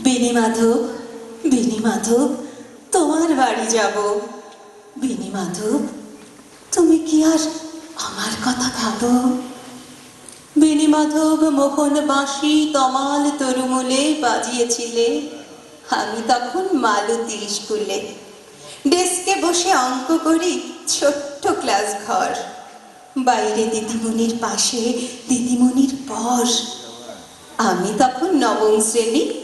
বেনি মাধব বেনি মাধব, তোমার বাড়ি যাব। বেনি মাধব, তুমি কি আর আমার কথা ভাবো? বেনি মাধব, মোহন বাঁশি, তমাল তরুমুলে বাজিয়েছিলে। আমি তখন মালতী স্কুলে। ডেস্কে বসে অঙ্ক করি, ছোট্ট ক্লাস ঘর। বাইরে দিদিমণির পাশে, দিদিমণির পর। আমি তখন নবম শ্রেণি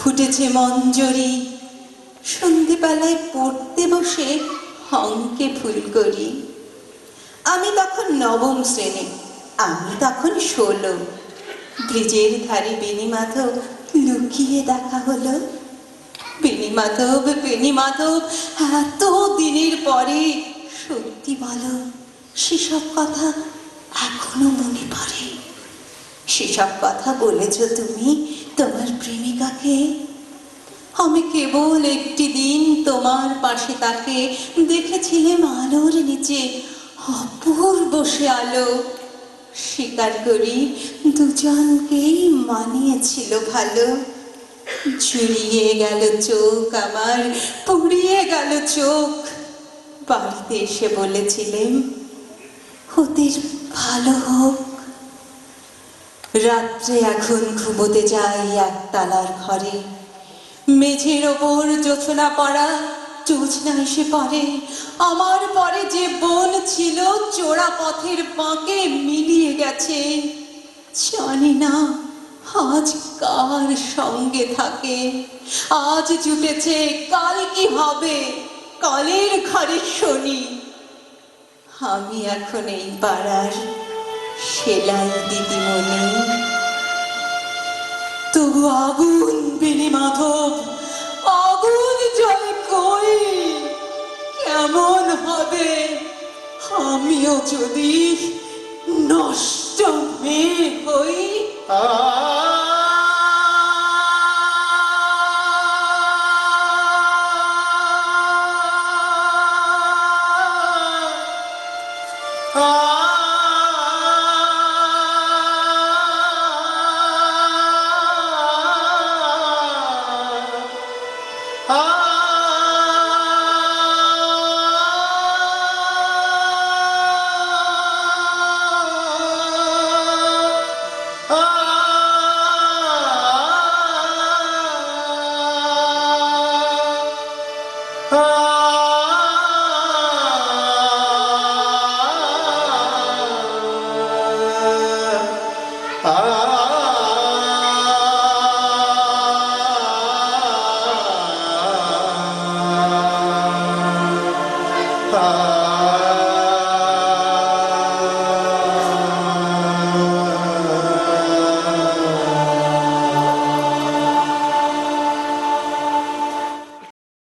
ফুটেছে মঞ্জরি। সন্ধেবেলায় পড়তে বসে অঙ্কে ফুল করি। আমি তখন নবম শ্রেণি, আমি তখন ষোলো। ব্রিজের ধারে বেনি মাধব লুকিয়ে দেখা হলো। বেনি মাধব মাধব এত দিনের পরে সত্যি বলো, সেসব কথা এখনও মনে পড়ে? সেসব কথা বলেছ তুমি? তোমার প্রেমিকাকে? আমি কেবল একটি দিন তোমার পাশে তাকে দেখেছিলাম আলোর নিচে। অপূর্ব সে আলো। স্বীকার করি, দুজনকেই মানিয়েছিল ভালো। ঝুলিয়ে গেল চোখ আমার, পুড়িয়ে গেল চোখ। বাড়িতে এসে বলেছিলেন, ওদের ভালো হোক। রাত্রে এখন ঘুমোতে যাই একতলার ঘরে। মেঝের ওপর জোছনা পড়া জোছনা এসে পড়ে। আমার পরে যে বোন ছিল, চোরা পথের পাঁকে মিলিয়ে গেছে। জানি না আজ কার সঙ্গে থাকে। আজ জুটেছে, কাল কি হবে? কালের ঘরে শনি। আমি এখন এই পাড়ার সেলাই মনে তবু আগুন বেনি মাধব, আগুন জলে কই? কেমন হবে? আমিও যদি নষ্ট মেয়ে হই। Ah voltar.